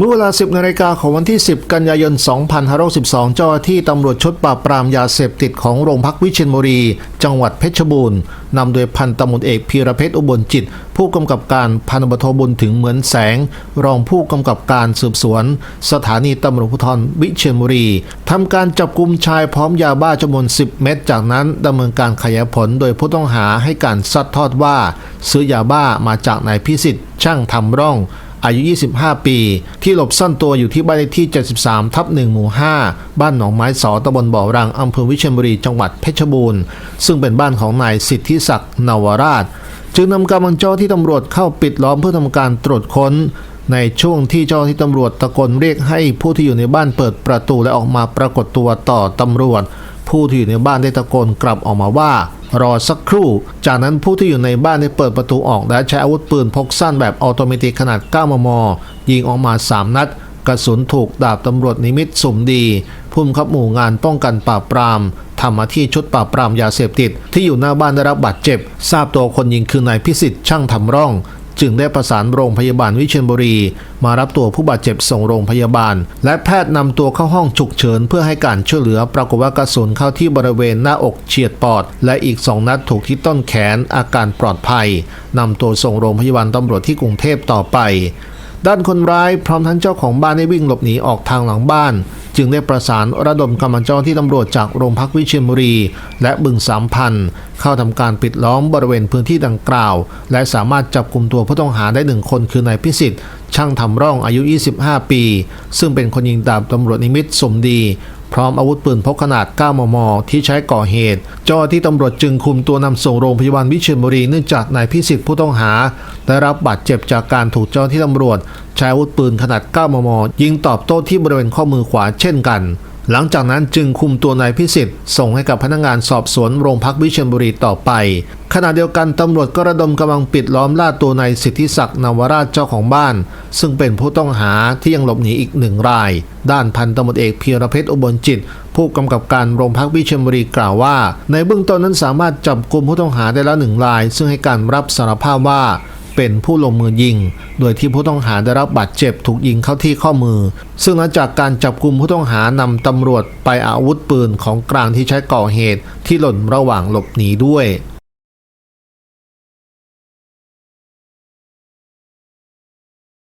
เมื่อเวลา 10นาฬิกาของวันที่ 10 กันยายน 2512 เจ้าหน้าที่ตำรวจชุดปราบปรามยาเสพติดของโรงพักวิเชียรบุรี จังหวัดเพชรบูรณ์นำโดยพันตำรวจเอกพีระเพชรอุบลจิต ผู้กำกับการพันตำรวจโทบุญถึงเหมือนแสง รองผู้กำกับการสืบสวน สถานีตำรวจภูธรวิเชียรบุรีทำการจับกลุ่มชายพร้อมยาบ้าจำนวน 10 เม็ดจากนั้นดำเนินการขยายผลโดยผู้ต้องหาให้การซัดทอดว่า ซื้อยาบ้ามาจากนายพิสิทธิ์ช่างทำร่อง อายุ 25 ปี ที่หลบซ่อนตัวอยู่ที่บ้านเลขที่ 73 ทับ1หมู่ 5 บ้านหนองไม้สอตำบลบ่อรังอำเภอวิเชียรบุรีจังหวัดเพชรบูรณ์ ซึ่งเป็นบ้านของนายสิทธิศักดิ์นวราช จึงนำกำลังเจ้าที่ตำรวจเข้าปิดล้อมเพื่อทำการตรวจค้นในช่วงที่เจ้าหน้าที่ตำรวจตะโกนเรียกให้ผู้ที่อยู่ในบ้านเปิดประตูและออกมาปรากฏตัวต่อตำรวจ ผู้ที่อยู่ในบ้านได้ตะโกนกลับออกมาว่า รอสักครู่ จากนั้นผู้ที่อยู่ในบ้านได้เปิดประตูออกและใช้อาวุธปืนพกสั้นแบบออโตเมติกขนาด 9 มม ยิงออกมา 3 นัด กระสุนถูกดาบตำรวจนิมิตสมดีผู้บังคับหมู่งานป้องกันปราบปรามทำมาที่ชุดปราบปรามยาเสพติด ที่อยู่หน้าบ้านได้รับบาดเจ็บ ทราบตัวคนยิงคือนายพิสิทธิ์ช่างทำร่อง จึงได้ประสานโรงพยาบาลวิเชียรบุรี มารับตัวผู้บาดเจ็บส่งโรงพยาบาล และแพทย์นำตัวเข้าห้องฉุกเฉิน เพื่อให้การช่วยเหลือปรากฏว่ากระสุนเข้าที่บริเวณหน้าอกเฉียดปอด และอีกสองนัดถูกที่ต้นแขนอาการปลอดภัยนำตัวส่งโรงพยาบาลตำรวจที่กรุงเทพต่อไป ด้านคนร้ายพร้อมทั้งเจ้าของบ้านได้วิ่งหลบหนีออกทางหลังบ้าน จึงได้ประสานระดมกำลังเจ้าที่ตำรวจจากโรงพักวิเชียรบุรี และบึงสามพันเข้าทำการปิดล้อมบริเวณพื้นที่ดังกล่าว และสามารถจับกลุ่มตัวผู้ต้องหาได้หนึ่งคนคือนายพิสิทธิ์ช่างทำร่องอายุ 25 ปี ซึ่งเป็นคนยิงดาบตำรวจนิมิตสมดี พร้อมอาวุธปืนพกขนาด 9 มม ที่ใช้ก่อเหตุ เจ้าที่ตำรวจจึงคุมตัวนำส่งโรงพยาบาลวิเชียรบุรีเนื่องจากนายพิสิทธิ์ผู้ต้องหา ได้รับบาดเจ็บจากการถูกเจ้าที่ตำรวจ ใช้อาวุธปืนขนาด 9 มม ยิงตอบโต้ที่บริเวณข้อมือขวาเช่นกัน หลังจากนั้นจึงคุมตัวนายพิสิทธิ์ส่งให้กับพนักงานสอบสวนโรงพักวิเชียรบุรีต่อไป ขณะเดียวกันตำรวจก็ระดมกำลังปิดล้อมล่าตัวนายสิทธิศักดิ์นวราชเจ้าของบ้าน ซึ่งเป็นผู้ต้องหาที่ยังหลบหนีอีกหนึ่งราย ด้านพันตำรวจเอกเพียรเพชรอุบลจิต ผู้กำกับการโรงพักวิเชียรบุรีกล่าวว่า ในเบื้องต้นนั้นสามารถจับกลุ่มผู้ต้องหาได้แล้วหนึ่งราย ซึ่งให้การรับสารภาพว่า เป็นผู้ลงมือยิง โดยที่ผู้ต้องหาได้รับบาดเจ็บถูกยิงเข้าที่ข้อมือ ซึ่งหลังจากการจับกลุ่มผู้ต้องหานำตำรวจไปอาวุธปืนของกลางที่ใช้ก่อเหตุที่หล่นระหว่างหลบหนีด้วย